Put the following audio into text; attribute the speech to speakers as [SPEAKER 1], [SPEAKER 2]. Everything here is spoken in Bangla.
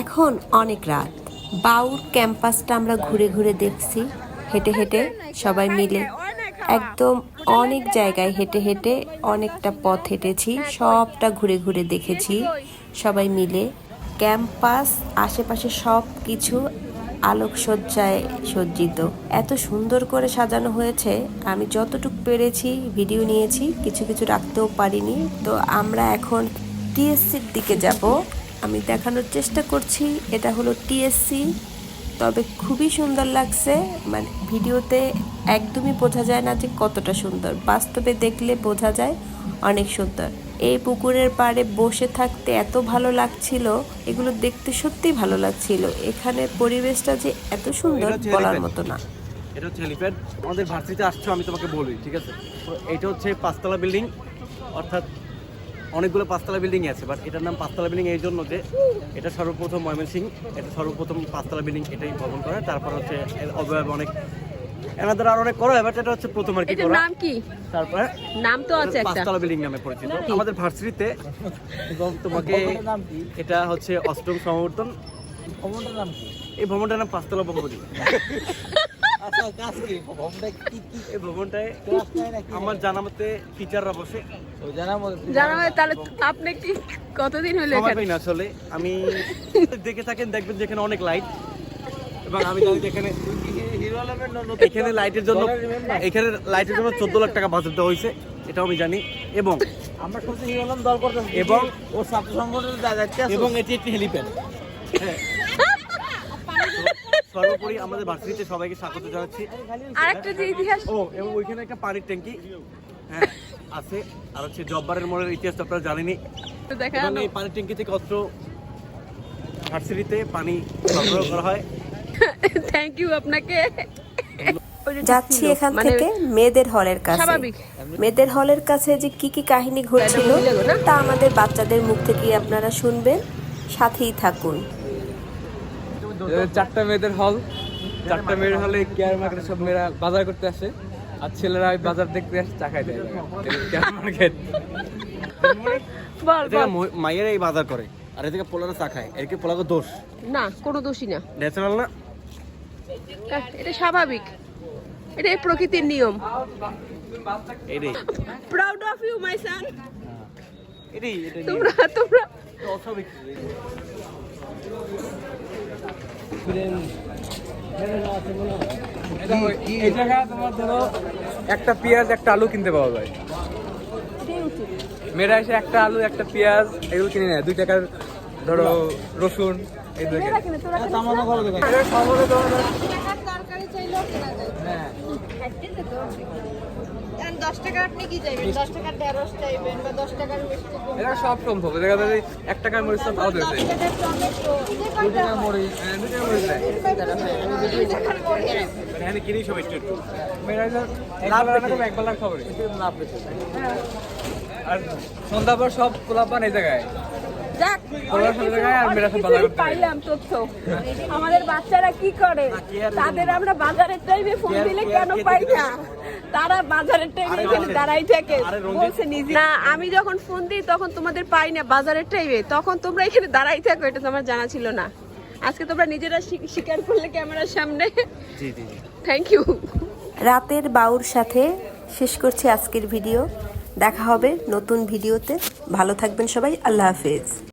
[SPEAKER 1] এখন অনেক রাত। বাউর ক্যাম্পাসটা আমরা ঘুরে ঘুরে দেখছি। হেঁটে হেঁটে সবাই মিলে একদম অনেক জায়গায় হেঁটে হেঁটে অনেকটা পথ হেঁটেছি, সবটা ঘুরে ঘুরে দেখেছি সবাই মিলে। ক্যাম্পাস আশেপাশে সব কিছু আলোকসজ্জায় সজ্জিত। এত সুন্দর করে সাজানো হয়েছে। আমি যতটুকু পেরেছি ভিডিও নিয়েছি, কিছু কিছু রাখতেও পারিনি। তো আমরা এখন টিএসসির দিকে যাব। আমি দেখানোর চেষ্টা করছি। এটা হলো টিএসসি তবে খুবই সুন্দর লাগছে। মানে ভিডিওতে একদমই বোঝা যায় না যে কতটা সুন্দর। বাস্তবে দেখলে বোঝা যায় অনেক সুন্দর। এই পুকুরের পাড়ে বসে থাকতে এত ভালো লাগছিল। এগুলো দেখতে সত্যিই ভালো লাগছিল। এখানে পরিবেশটা যে এত সুন্দর বলার মতো না।
[SPEAKER 2] এটা হচ্ছে হেলিপ্যাড আমাদের ভার্সিটিতে আসছো আমি তোমাকে বলি ঠিক আছে? এটা হচ্ছে পাঁচতলা বিল্ডিং অর্থাৎ অনেকগুলো পাঁচতলা বিল্ডিং আছে বাট এটার নাম পাঁচতলা বিল্ডিং এই জন্য যে এটা সর্বপ্রথম ময়মনসিং এটা সর্বপ্রথম পাঁচতলা বিল্ডিং এটাই ভবন করে। তারপর হচ্ছে অবয়ব অনেক এনাদের আর অনেক করা হয় বাট এটা হচ্ছে প্রথম আর কি করা।
[SPEAKER 3] নাম কি?
[SPEAKER 2] তারপরে
[SPEAKER 3] নাম তো আছে একটা।
[SPEAKER 2] পাঁচতলা বিল্ডিং নামে পরিচিত। আমাদের ভার্সিটিতে এবং তোমাকে এটা হচ্ছে অষ্টম সমাবর্তন।
[SPEAKER 4] ভবনটার নাম কি?
[SPEAKER 2] এই ভবনটার নাম পাঁচতলা ভবনী
[SPEAKER 4] আচ্ছা কাজ কি? ভবনটা কি কি?
[SPEAKER 2] এই ভবনটায়
[SPEAKER 4] ক্লাস নাই নাকি?
[SPEAKER 2] আমার জানা মতে টিচাররা বসে।
[SPEAKER 4] ওই জানা মতো
[SPEAKER 3] জানা হয় তাহলে আপনি কি কতদিন হলো এখানে?
[SPEAKER 2] না আসলে। আমি দেখে থাকেন দেখবেন যেখানে অনেক লাইট এবং আমি জানি এখানে লাইটের জন্য এখানে লাইটের জন্য চোদ্দ লাখ টাকা বাজেট দেওয়া হয়েছে এটাও আমি জানি। এবং
[SPEAKER 4] আমরা শুনছি হিরো আলম দল করতেছে।
[SPEAKER 2] এবং
[SPEAKER 4] ও ছাত্র সংগঠনের
[SPEAKER 2] এবং এটি একটি হেলিপ্যাড সর্বোপরি আমাদের ভার্সিটিতে সবাইকে স্বাগত জানাচ্ছি।
[SPEAKER 3] আরেকটা যে ইতিহাস
[SPEAKER 2] ও এবং ওইখানে একটা পানির ট্যাঙ্কি। হ্যাঁ আছে। আর হচ্ছে জব্বারের মোড়ের ইতিহাস তো আপনারা জানেনি
[SPEAKER 3] তো দেখা
[SPEAKER 2] এই পানির ট্যাঙ্কি থেকে অত্র ভার্সিটিতে পানি সরবরাহ করা হয়।
[SPEAKER 3] থ্যাংক ইউ আপনাকে।
[SPEAKER 1] যাচ্ছি এখান
[SPEAKER 3] মানে
[SPEAKER 1] থেকে মেয়েদের হলের কাছে। মেয়েদের হলের কাছে যে কি কি কাহিনী ঘটছিল? তা আমাদের বাচ্চাদের মুখ থেকেই আপনারা শুনবেন। সাথেই থাকুন।
[SPEAKER 5] চারটা মেয়েদের হল চারটা মেয়ের হলে কেয়ার মার্কেটে সব মেয়েরা বাজার করতে আসে। আর ছেলেরা ওই বাজার দেখতে আসে চা খাইতে কেয়ার মার্কেট
[SPEAKER 3] বল
[SPEAKER 2] এদিকে
[SPEAKER 3] বল।
[SPEAKER 2] ম- মাইয়েরা এই বাজার করে আর এদিকে পোলারা চা খায়। এদিকে পোলাকে দোষ।
[SPEAKER 3] না কোনো দোষী না।
[SPEAKER 2] ন্যাচারাল না?
[SPEAKER 3] এটা স্বাভাবিক। এটা প্রকৃতির নিয়ম। Proud of you my son তোমরা তোমরা
[SPEAKER 5] একটা পেঁয়াজ, একটা আলু কিনতে পাওয়া যায়। মেয়েরা এসে একটা আলু, একটা পেঁয়াজ, এগুলো কিনে নেয়। দুই টাকার, ধরো, রসুন, এই
[SPEAKER 6] দশ টাকা আপনি কি চাইবেন? দশ টাকার ঢেঁড়স চাইবেন বা দশ টাকার মিষ্টি
[SPEAKER 5] এটা সব সম্ভব। দেখা যায় এক টাকার মরিচ তো পাওয়া
[SPEAKER 6] দশ
[SPEAKER 5] যাচ্ছে
[SPEAKER 6] টাকার টমেটো। যে
[SPEAKER 4] দুই
[SPEAKER 6] কয়টা
[SPEAKER 4] টাকা মরিচ
[SPEAKER 5] হ্যাঁ, দুই টাকার মরিচ।
[SPEAKER 6] দুই টাকার মরিচ।
[SPEAKER 2] এখানে কিনি সব একটু একটু।
[SPEAKER 5] মেয়েরা লাভ রান্না করবে এক বেলার খবরে
[SPEAKER 4] লাভ বেশি।
[SPEAKER 5] আর সন্ধ্যা পর সব পোলাপান এই জায়গায়।
[SPEAKER 3] পাইলাম তথ্য। আমাদের বাচ্চারা কি করে? তাদের আমরা বাজারের টাইমে ফোন দিলে কেন পাই না? তারা বাজারের টাইমে এখানে দাঁড়াই থাকে। বলছে নিজে না আমি যখন ফোন দিই তখন তোমাদের পাই না বাজারের টাইমে তখন তোমরা এখানে দাঁড়াই থাকো এটা তো আমার জানা ছিল না। আজকে তোমরা নিজেরা স্বী- স্বীকার করলে ক্যামেরার সামনে।
[SPEAKER 2] জি জি জি।
[SPEAKER 3] থ্যাংক ইউ
[SPEAKER 1] রাতের বাউর সাথে শেষ করছি আজকের ভিডিও। দেখা হবে নতুন ভিডিওতে। ভালো থাকবেন সবাই। আল্লাহ হাফেজ।